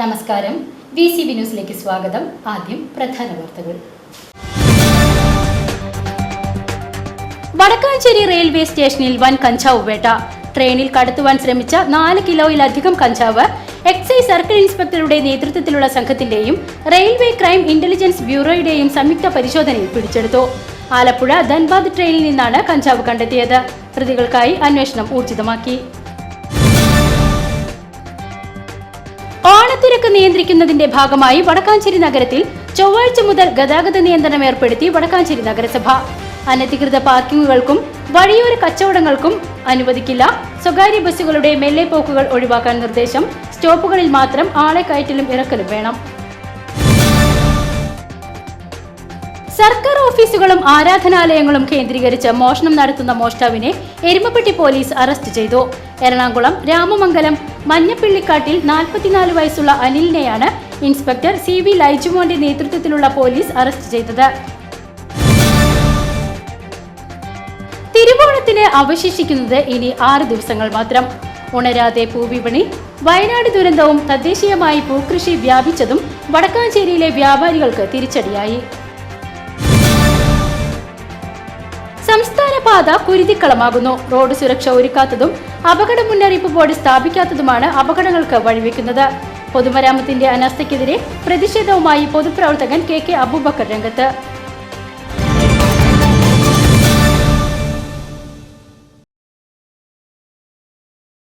നമസ്കാരം. V C B ന്യൂസിലേക്ക് സ്വാഗതം. ആദ്യം പ്രധാന വാർത്തകൾ. വടക്കാഞ്ചേരി റെയിൽവേ സ്റ്റേഷനിൽ വൻ കഞ്ചാവ് വേട്ട. ട്രെയിനിൽ കടത്തുവാൻ ശ്രമിച്ച നാല് കിലോയിലധികം കഞ്ചാവ് എക്സൈസ് സർക്കിൾ ഇൻസ്പെക്ടറുടെ നേതൃത്വത്തിലുള്ള സംഘത്തിന്റെയും റെയിൽവേ ക്രൈം ഇന്റലിജൻസ് ബ്യൂറോയുടെയും സംയുക്ത പരിശോധനയിൽ പിടിച്ചെടുത്തു. ആലപ്പുഴ ധൻബാദ് ട്രെയിനിൽ നിന്നാണ് കഞ്ചാവ് കണ്ടെത്തിയത്. പ്രതികൾക്കായി അന്വേഷണം ഊർജിതമാക്കി. ഓണത്തിരക്ക് നിയന്ത്രിക്കുന്നതിന്റെ ഭാഗമായി വടക്കാഞ്ചേരി നഗരത്തിൽ ചൊവ്വാഴ്ച മുതൽ ഗതാഗത നിയന്ത്രണം ഏർപ്പെടുത്തി വടക്കാഞ്ചേരി നഗരസഭ. അനധികൃത പാർക്കിങ്ങുകൾക്കും വഴിയോര കച്ചവടങ്ങൾക്കും അനുവദിക്കില്ല. സ്വകാര്യ ബസ്സുകളുടെ മെല്ലെ പോക്കുകൾ ഒഴിവാക്കാൻ നിർദ്ദേശം. സ്റ്റോപ്പുകളിൽ മാത്രം ആളെ കയറ്റലും ഇറക്കലും വേണം. സർക്കാർ ഓഫീസുകളും ആരാധനാലയങ്ങളും കേന്ദ്രീകരിച്ച് മോഷണം നടത്തുന്ന മോഷ്ടാവിനെ എരുമപ്പെട്ടി പോലീസ് അറസ്റ്റ് ചെയ്തു. എറണാകുളം രാമമംഗലം മഞ്ഞപ്പിള്ളിക്കാട്ടിൽ നാൽപ്പത്തിനാല് വയസ്സുള്ള അനിലിനെയാണ് ഇൻസ്പെക്ടർ സി വി ലൈജുമോന്റെ നേതൃത്വത്തിലുള്ള പോലീസ് അറസ്റ്റ് ചെയ്തത്. തിരുവോണത്തിന് അവശേഷിക്കുന്നത് ഇനി ആറ് ദിവസങ്ങൾ മാത്രം. ഉണരാതെ പൂവിപണി വയനാട് ദുരന്തവും തദ്ദേശീയമായി പൂക്കൃഷി വ്യാപിച്ചതും വടക്കാഞ്ചേരിയിലെ വ്യാപാരികൾക്ക് തിരിച്ചടിയായി. പാത കുരുതിക്കളമാകുന്നു. റോഡ് സുരക്ഷ ഒരുക്കാത്തതും അപകട മുന്നറിയിപ്പ് ബോർഡ് സ്ഥാപിക്കാത്തതുമാണ് അപകടങ്ങൾക്ക് വഴിവെക്കുന്നത്. പൊതുമരാമത്തിന്റെ അനാസ്ഥയ്ക്കെതിരെ പ്രതിഷേധവുമായി പൊതുപ്രവർത്തകൻ കെ കെ അബൂബക്കർ രംഗത്ത്.